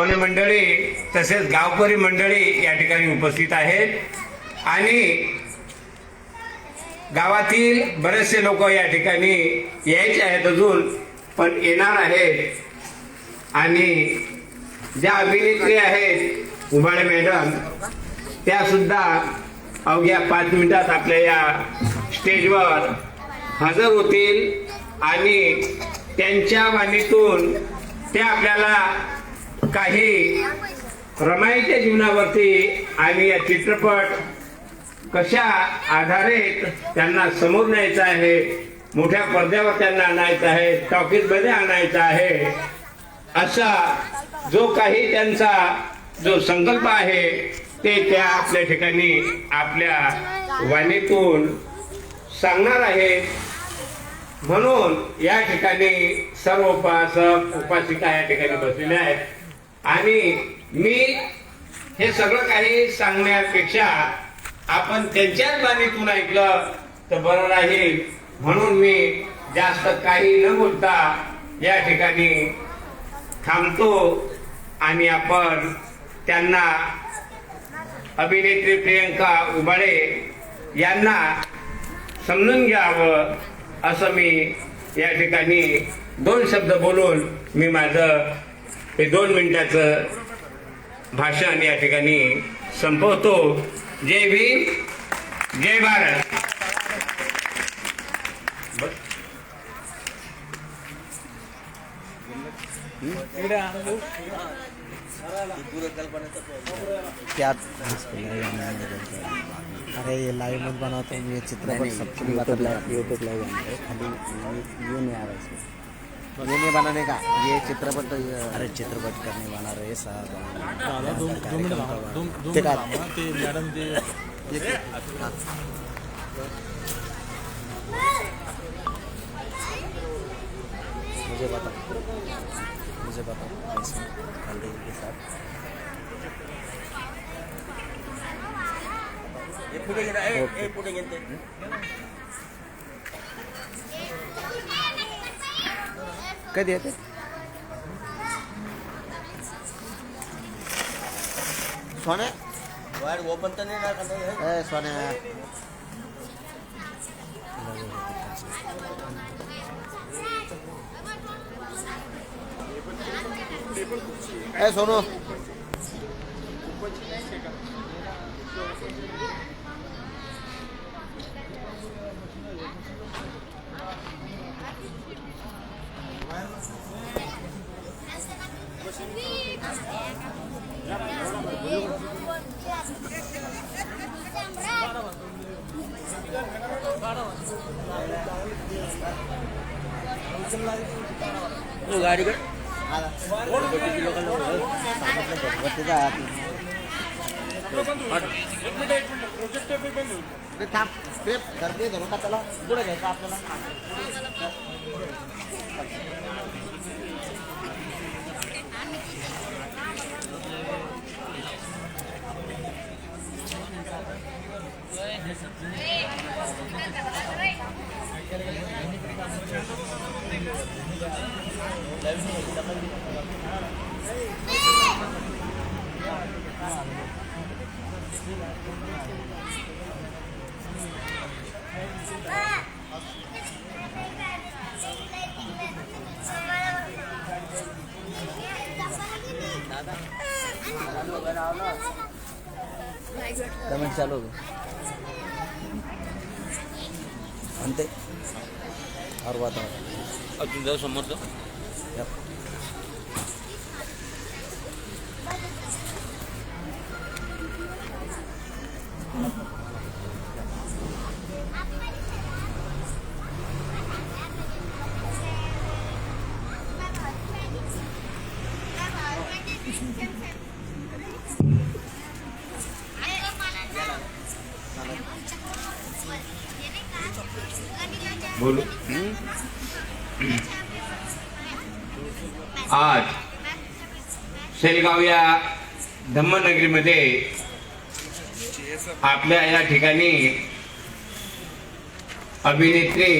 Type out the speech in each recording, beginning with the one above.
पाहुणे मंडळी तसेच गावकरी मंडळी या ठिकाणी उपस्थित आहेत. आणि गावातील बरेचसे लोक या ठिकाणी यायचे आहेत अजून पण येणार आहेत. आणि ज्या अभिनेत्री आहेत उभाळे मॅडम त्या सुद्धा अवघ्या पाच मिनिटात आपल्या या स्टेजवर हजर होतील. आणि त्यांच्या वाणीतून ते आपल्याला काही रमाईच्या जीवनावरती आणि या चित्रपट कशा आधारित त्यांना समोर न्यायचं आहे मोठ्या पडद्यावर त्यांना आणायचं आहे टॉकीजमध्ये आणायचं आहे असा जो काही त्यांचा जो संकल्प आहे ते त्या आपल्या ठिकाणी आपल्या वाणीतून सांगणार आहे. म्हणून या ठिकाणी सर्व उपासक उपासिका या ठिकाणी बसलेल्या आहेत. आणि मी हे सगळं काही सांगण्यापेक्षा आपण त्यांच्याच बाणीतून ऐकलं तर बरं राहील. म्हणून मी जास्त काही न बोलता या ठिकाणी थांबतो आणि आपण त्यांना अभिनेत्री प्रियंका उबाळे यांना समजून घ्यावं असं मी या ठिकाणी दोन शब्द बोलून मी माझं हे दोन मिनिटाचं भाषण या ठिकाणी संपवतो. जय भीम जय भारत. क्या अरे ये लाइव मत बनाता हूँ ये चित्रपट सबको यूट्यूब यूट्यूब लाइव खाली ये नहीं आ रहा इसमें ये नहीं बनाने का? ये चित्रपट अरे चित्रपट करने वाला रे ते मॅडम ये. मुझे बता मुझे बता हल्दी के साथ। कधी येते सोने ओपन तर नाही ना करता ए सोने ए सोनू गाडी थांब ते गर्दी धरून का त्याला पुढे घ्यायचं आपल्याला कमेंट चालू. अंते और तुझं समोरचं. बोलो। आज शेलगाव या धम्मनगरीमध्ये आपल्या या ठिकाणी अभिनेत्री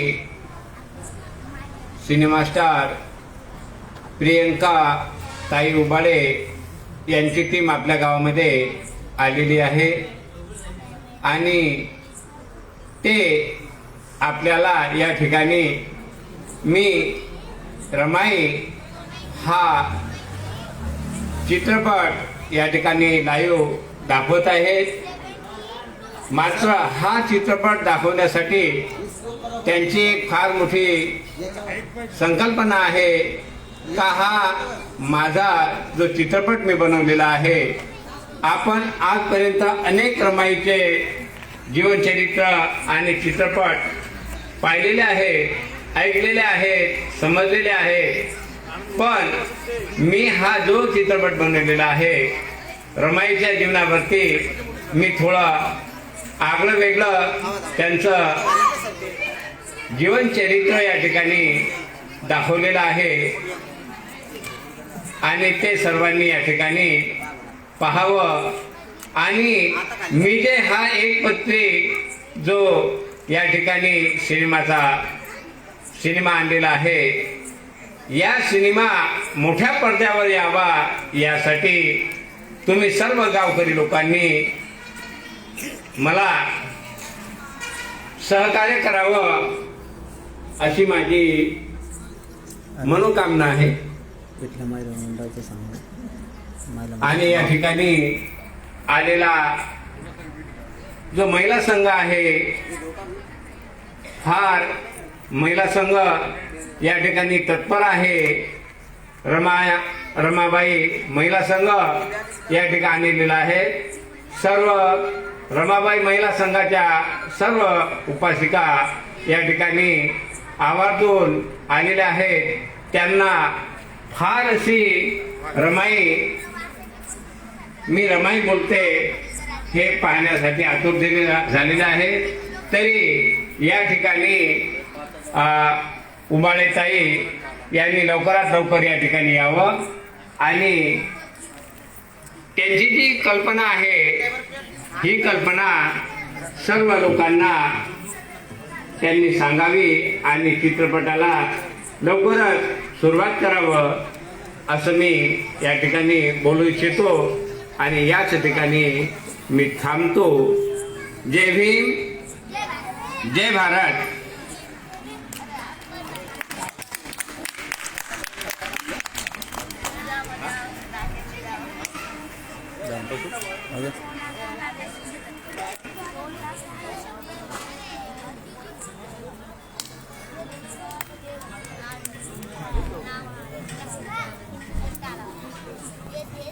सिनेमा स्टार प्रियंका ताई उबाळे यांची टीम आपल्या गावामध्ये आलेली आहे. आणि ते आपल्याला या ठिकाणी मी रमाई हा चित्रपट या ठिकाणी लाईव्ह दाखवत आहेत मात्र हा चित्रपट दाखवण्यासाठी त्यांची एक फार मोठी संकल्पना आहे का हा माझा जो चित्रपट मी बनवलेला आहे आपण आजपर्यंत अनेक रमाईचे जीवनचरित्र आणि चित्रपट पाहिलेले आहेत ऐकलेले आहेत समजलेले आहेत पण मी हा जो चित्रपट बनवलेला आहे रमाईच्या जीवनावरती मी थोडं आगळं वेगळं त्यांचं जीवनचरित्र या ठिकाणी दाखवलेलं आहे. आणि ते सर्वांनी या ठिकाणी पाहावं. आणि मी जे हा एक पत्री जो या ठिकाणी सिनेमाचा सिनेमा आणलेला आहे. या सिनेमा मोठ्या पडद्यावर यावा यासाठी तुम्ही सर्व गावकरी लोकांनी मला सहकार्य करावं अशी माझी मनोकामना आहे. आणि या ठिकाणी आलेला जो महिला संघ आहे फार महिला संघ या ठिकाणी तत्पर आहे. रमा रमाबाई महिला संघ या ठिकाणी आलेला आहे. सर्व रमाबाई महिला संघाच्या सर्व उपासिका या ठिकाणी आवर्जून आलेल्या आहेत. त्यांना फार अशी रमाई मी रमाई बोलते हे पाहण्यासाठी आतुर झालेलं आहे. तरी या ठिकाणी उमाळेताई यांनी लवकरात लवकर या ठिकाणी यावं. आणि त्यांची जी कल्पना आहे ही कल्पना सर्व लोकांना त्यांनी सांगावी आणि चित्रपटाला लवकरच सुरुवात करावं असं मी या ठिकाणी बोलू इच्छितो. आणि याच ठिकाणी मी थांबतो. जय भीम. जय भारत.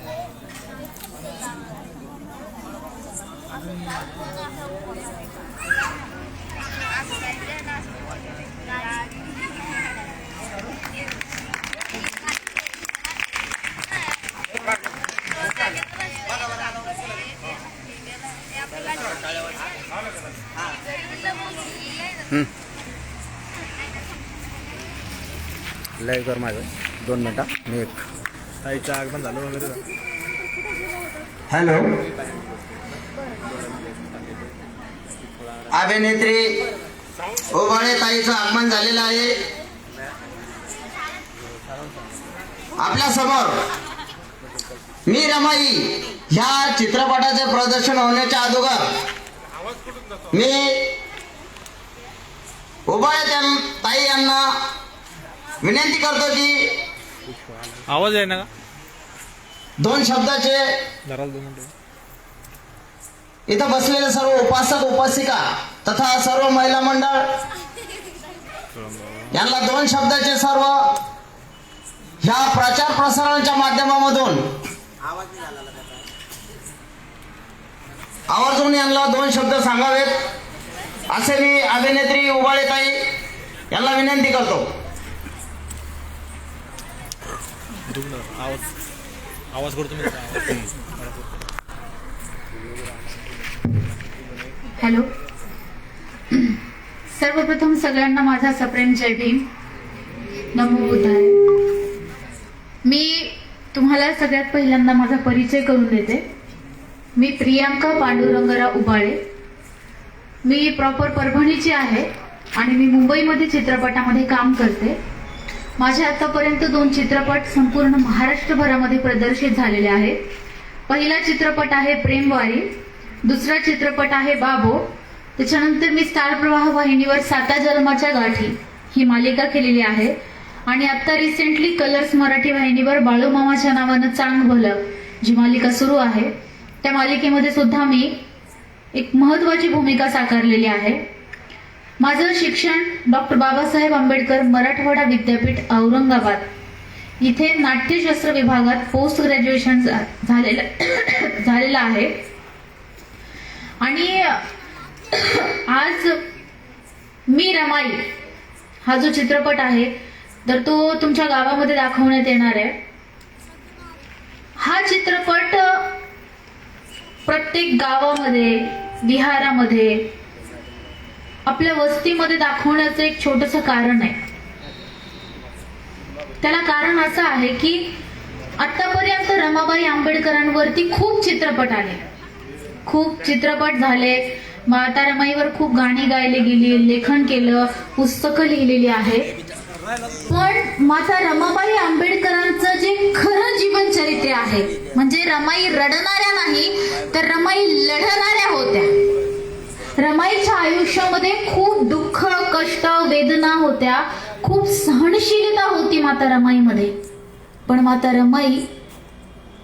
Yeah. लाईव्ह कर माझं. दोन मिनटं. मी एक. ताईचं आगमन झालं वगैरे? हॅलो. अभिनेत्री ओबाळे ताईचं आगमन झालेलं आहे. आपल्यासमोर मी रमाई ह्या चित्रपटाचे प्रदर्शन होण्याच्या अगोदर मी ओबाळे त्या- ताई यांना विनंती करतो की आवाज आहे ना? का दोन शब्दाचे इथं बसलेले सर्व उपासक उपासिका तथा सर्व महिला मंडळ यांना दोन शब्दाचे सर्व ह्या प्रचार प्रसारणाच्या माध्यमामधून आवर्जून यांना दोन शब्द सांगावेत. असे मी अभिनेत्री उबाळेताई यांना विनंती करतो. आवाज आवाज करतो मी आवाज. हॅलो. सर्वप्रथम सगळ्यांना माझा सप्रेम जय भीम. नमो बुद्धाय. मी तुम्हाला सगळ्यात पहिल्यांदा माझा परिचय करून देते. मी प्रियांका पांडुरंगराव उबाळे. मी प्रॉपर परभणीची आहे आणि मी मुंबईमध्ये चित्रपटामध्ये काम करते. माझे आतापर्यंत दोन चित्रपट संपूर्ण महाराष्ट्रभरामध्ये प्रदर्शित झालेले आहेत. पहिला चित्रपट आहे प्रेमवारी. दुसरा चित्रपट आहे बाबो. त्याच्यानंतर मी स्टार प्रवाह वाहिनीवर साता जन्माच्या गाठी ही मालिका केलेली आहे. आणि आता रिसेंटली कलर्स मराठी वाहिनीवर बाळूमामाच्या नावानं चांग भलं जी मालिका सुरू आहे. त्या मालिकेमध्ये सुद्धा मी एक महत्वाची भूमिका साकारलेली आहे. माझं शिक्षण डॉक्टर बाबासाहेब आंबेडकर मराठवाडा विद्यापीठ औरंगाबाद. इथे नाट्यशास्त्र विभागात पोस्ट ग्रॅज्युएशन झा- झालेलं झालेलं आहे. आणि आज मी रमाई हा जो चित्रपट आहे तर तो तुमच्या गावामध्ये दाखवण्यात येणार आहे. हा चित्रपट प्रत्येक गावामध्ये विहारामध्ये आपल्या वस्तीमध्ये दाखवण्याचं एक छोटस कारण आहे. त्याला कारण असं आहे की आतापर्यंत रमाबाई आंबेडकरांवरती खूप चित्रपट आले खूप चित्रपट झाले. माता रमाईवर खूप गाणी गायली गेली लेखन केलं पुस्तकं लिहिलेली आहे. पण माता रमाबाई आंबेडकरांचं जे खरं जीवन चरित्र आहे म्हणजे रमाई रडणाऱ्या नाही तर रमाई लढणाऱ्या होत्या. रमाईच्या आयुष्यामध्ये खूप दुःख कष्ट वेदना होत्या. खूप सहनशीलता होती माता रमाईमध्ये. पण माता रमाई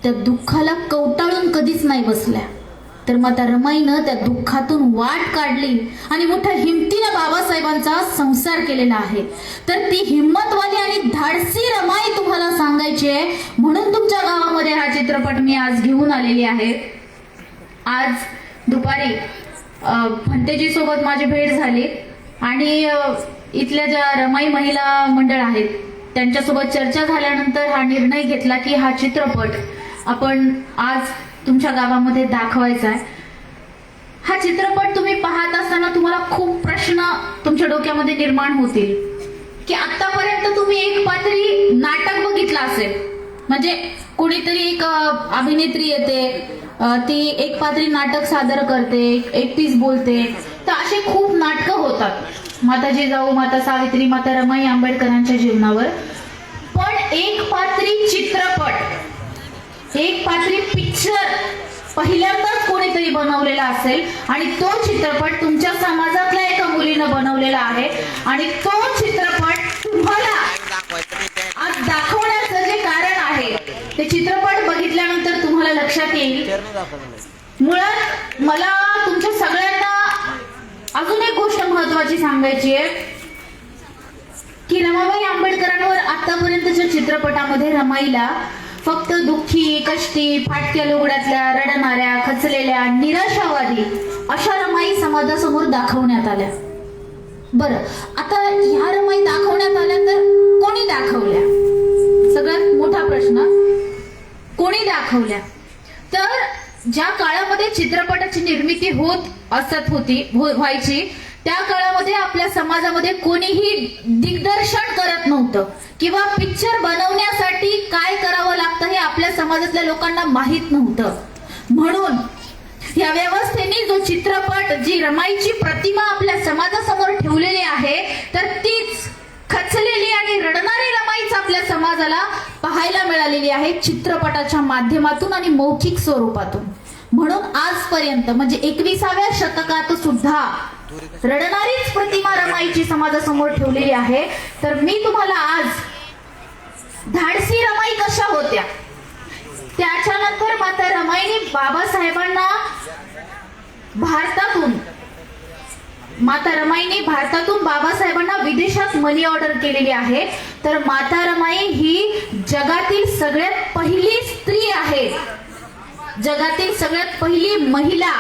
त्या दुःखाला कवटाळून कधीच नाही बसल्या. तर माता रमाईनं त्या दुःखातून वाट काढली आणि मोठ्या हिमतीनं बाबासाहेबांचा संसार केलेला आहे. तर ती हिंमतवाली आणि धाडसी रमाई तुम्हाला सांगायची आहे. म्हणून तुमच्या गावामध्ये हा चित्रपट मी आज घेऊन आलेली आहे. आज दुपारी फंतेजी सोबत माझी भेट झाली आणि इथल्या ज्या रमाई महिला मंडळ आहेत त्यांच्यासोबत चर्चा झाल्यानंतर हा निर्णय घेतला की हा चित्रपट आपण आज तुमच्या गावामध्ये दाखवायचा आहे हा चित्रपट तुम्ही पाहत असताना तुम्हाला खूप प्रश्न तुमच्या डोक्यामध्ये निर्माण होतील. की आतापर्यंत तुम्ही एक पातळी नाटक बघितलं असेल. म्हणजे कुणीतरी एक अभिनेत्री येते ती एक पातळी नाटक सादर करते एकटीच बोलते. तर असे खूप नाटकं होतात. माता जिजाऊ माता सावित्री माता रमाई आंबेडकरांच्या जीवनावर. पण एक पात्री चित्रपट एक पात्री पिक्चर पहिल्यांदाच कोणीतरी बनवलेला असेल आणि तो चित्रपट तुमच्या समाजातल्या एका मुलीनं बनवलेला आहे आणि तो चित्रपट तुम्हाला आज दाखवण्याचं जे कारण आहे ते चित्रपट बघितल्यानंतर तुम्हाला लक्षात येईल. मुळात मला तुमच्या सगळ्यांना अजून एक गोष्ट महत्वाची सांगायची आहे की रमाबाई आंबेडकरांवर आतापर्यंतच्या चित्रपटामध्ये रमाईला फक्त दुःखी कष्टी फाटक्या लुगड्यातल्या रडणाऱ्या खचलेल्या निराशावादी अशा रमाई समाजासमोर दाखवण्यात आल्या. बर आता ह्या रमाई दाखवण्यात आल्या तर कोणी दाखवल्या? सगळ्यात मोठा प्रश्न कोणी दाखवल्या? तर ज्या काळामध्ये चित्रपटाची निर्मिती होत असत होती हो, व्हायची त्या काळामध्ये आपल्या समाजामध्ये कोणीही दिग्दर्शन करत नव्हतं. किंवा पिक्चर बनवण्यासाठी काय करा लागतं हे आपल्या समाजातल्या लोकांना माहीत नव्हतं. म्हणून या व्यवस्थेने जो चित्रपट जी रमाईची प्रतिमा आपल्या समाजासमोर ठेवलेली आहे तर तीच खचलेली आणि रडणारी रमाईच आपल्या समाजाला पाहायला मिळालेली आहे चित्रपटाच्या माध्यमातून आणि मौखिक स्वरूपातून. म्हणून आजपर्यंत म्हणजे एकविसाव्या शतकात सुद्धा रडणारीच प्रतिमा रमाईची समाजासमोर ठेवलेली आहे. तर मी तुम्हाला आज धाडसी रमाई कशा होत्या? त्याच्यानंतर माता रमाईने बाबासाहेबांना भारतातून माता रमाईने भारतातून बाबासाहेबांना विदेशात मनी ऑर्डर केलेली आहे. तर माता रमाई ही जगातील सगळ्यात पहिली स्त्री आहे. जगातील सगळ्यात पहिली महिला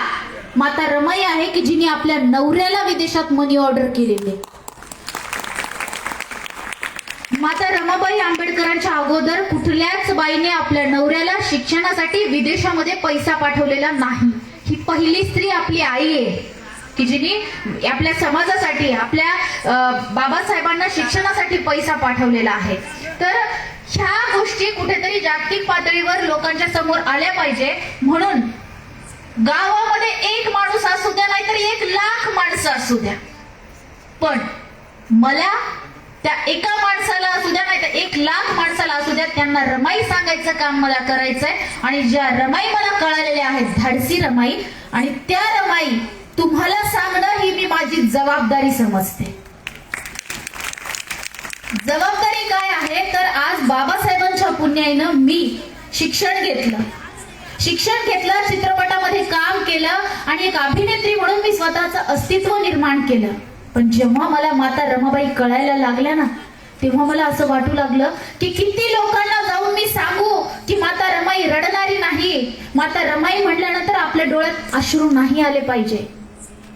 माता रमाई आहे की जिने आपल्या नवऱ्याला विदेशात मनी ऑर्डर केलेली आहे. अण्णाबाई आंबेडकरांच्या अगोदर कुठल्याच बाईने आपल्या नवऱ्याला शिक्षणासाठी विदेशामध्ये पैसा पाठवलेला नाही. ही पहिली स्त्री आपली आई आहे. की जिने आपल्या समाजासाठी आपल्या बाबासाहेबांना शिक्षणासाठी पैसा पाठवलेला आहे. तर ह्या गोष्टी कुठेतरी जागतिक पातळीवर लोकांच्या समोर आल्या पाहिजे. म्हणून गावामध्ये एक माणूस असू द्या नाहीतर एक लाख माणसं असू द्या. पण मला त्या एका माणसाला असू द्या नाही तर एक लाख माणसाला असू द्या त्यांना रमाई सांगायचं काम मला करायचंय. आणि ज्या रमाई मला कळालेल्या आहेत धाडसी रमाई आणि त्या रमाई तुम्हाला सांगणं ही मी माझी जबाबदारी समजते. जबाबदारी काय आहे? तर आज बाबासाहेबांच्या पुण्याईनं मी शिक्षण घेतलं. शिक्षण घेतलं चित्रपटामध्ये काम केलं आणि एक अभिनेत्री म्हणून मी स्वतःचं अस्तित्व निर्माण केलं. पण जेव्हा मला माता रमाबाई कळायला लागल्या ना तेव्हा मला असं वाटू लागलं की किती लोकांना जाऊन मी सांगू की माता रमाई रडणारी नाही. माता रमाई म्हटल्यानंतर आपल्या डोळ्यात अश्रू नाही आले पाहिजे.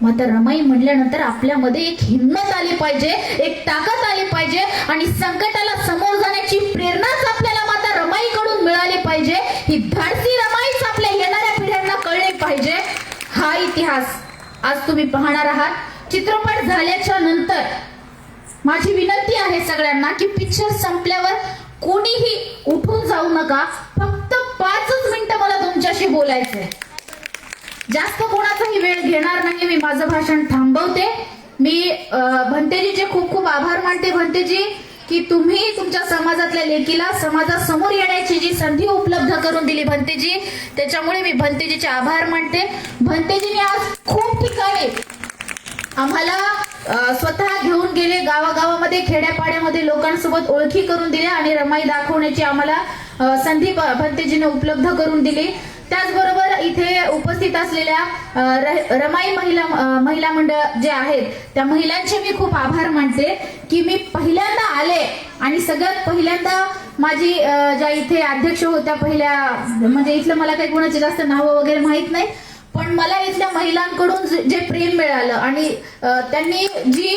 माता रमाई म्हटल्यानंतर आपल्यामध्ये एक हिंमत आली पाहिजे एक ताकद आली पाहिजे आणि संकटाला समोर जाण्याची प्रेरणाच आपल्याला माता रमाईकडून मिळाली पाहिजे. ही धाडसी रमाईच आपल्या येणाऱ्या पिढ्यांना कळली पाहिजे. हा इतिहास आज तुम्ही पाहणार आहात. चित्रपट झाल्याच्यानंतर माझी विनंती आहे सगळ्यांना की पिक्चर संपल्यावर कोणीही उठून जाऊ नका. फक्त पाचच मिनिटं मला तुमच्याशी बोलायचंय. जास्त कोणाचाही वेळ घेणार नाही मी माझं भाषण थांबवते. मी भंतेजीचे खूप खूप आभार मानते. भंतेजी की तुम्ही तुमच्या समाजातल्या लेकीला समाजासमोर येण्याची जी संधी उपलब्ध करून दिली भंतेजी त्याच्यामुळे मी भंतेजीचे आभार मानते. भंतेजीने आज खूप ठिकाणी आम्हाला स्वतः घेऊन गेले गावागावामध्ये खेड्यापाड्यामध्ये लोकांसोबत ओळखी करून दिल्या आणि रमाई दाखवण्याची आम्हाला संधी भंतेजीने उपलब्ध करून दिली. त्याचबरोबर इथे उपस्थित असलेल्या र- रमाई महिला महिला मंडळ जे आहेत त्या महिलांचे मी खूप आभार मानते की मी पहिल्यांदा आले आणि सगळ्यात पहिल्यांदा माझी ज्या इथे अध्यक्ष होत्या पहिल्या म्हणजे इथलं मला काही कोणाची जास्त नावं वगैरे माहीत नाही पण मला इथल्या महिलांकडून जे जे प्रेम मिळालं आणि त्यांनी जी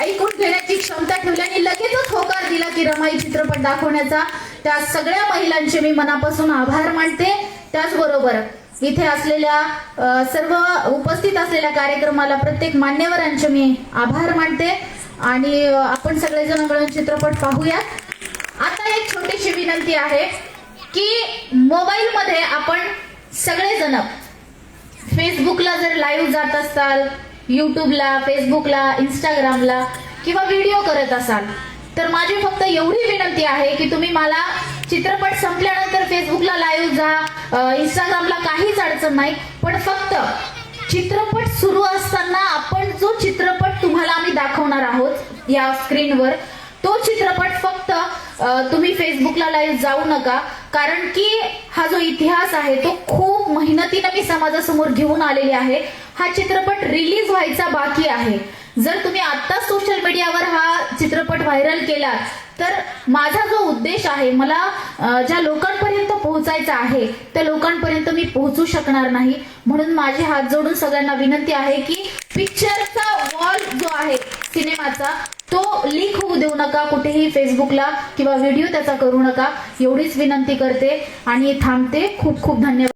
ऐकून घेण्याची क्षमता ठेवली आणि लगेचच होकार दिला की रमाई चित्रपट दाखवण्याचा त्या सगळ्या महिलांचे मी मनापासून आभार मानते. त्याचबरोबर इथे असलेल्या सर्व उपस्थित असलेल्या कार्यक्रमाला प्रत्येक मान्यवरांचे मी आभार मानते. आणि आपण सगळेजण मिळून चित्रपट पाहूयात. आता एक छोटीशी विनंती आहे की मोबाईलमध्ये आपण सगळेजण फेसबुकला जर लाईव्ह जात असाल युट्यूबला फेसबुकला इंस्टाग्रामला किंवा व्हिडिओ करत असाल तर माझी फक्त एवढी विनंती आहे की तुम्ही मला चित्रपट संपल्यानंतर फेसबुकला लाईव्ह जा इंस्टाग्रामला काहीच अडचण नाही पण फक्त चित्रपट सुरू असताना आपण जो चित्रपट तुम्हाला आम्ही दाखवणार आहोत या स्क्रीनवर तो चित्रपट फक्त तुम्ही फेसबुकला लाईव्ह जाऊ नका. कारण की हा जो इतिहास आहे तो खूप मेहनतीनं मी समाजासमोर घेऊन आलेली आहे. हा चित्रपट रिलीज व्हायचा बाकी आहे. जर तुम्ही आता सोशल मीडियावर हा चित्रपट व्हायरल केला तर माझा जो उद्देश आहे मला ज्या लोकांपर्यंत पोहोचायचा आहे त्या लोकांपर्यंत मी पोहोचू शकणार नाही. म्हणून माझे हात जोडून सगळ्यांना विनंती आहे की पिक्चरचा वॉल जो आहे सिनेमाचा तो लीक होऊ देऊ नका कुठेही फेसबुकला किंवा व्हिडिओ त्याचा करू नका. एवढीच विनंती करते आणि थांबते. खूप खूप धन्यवाद.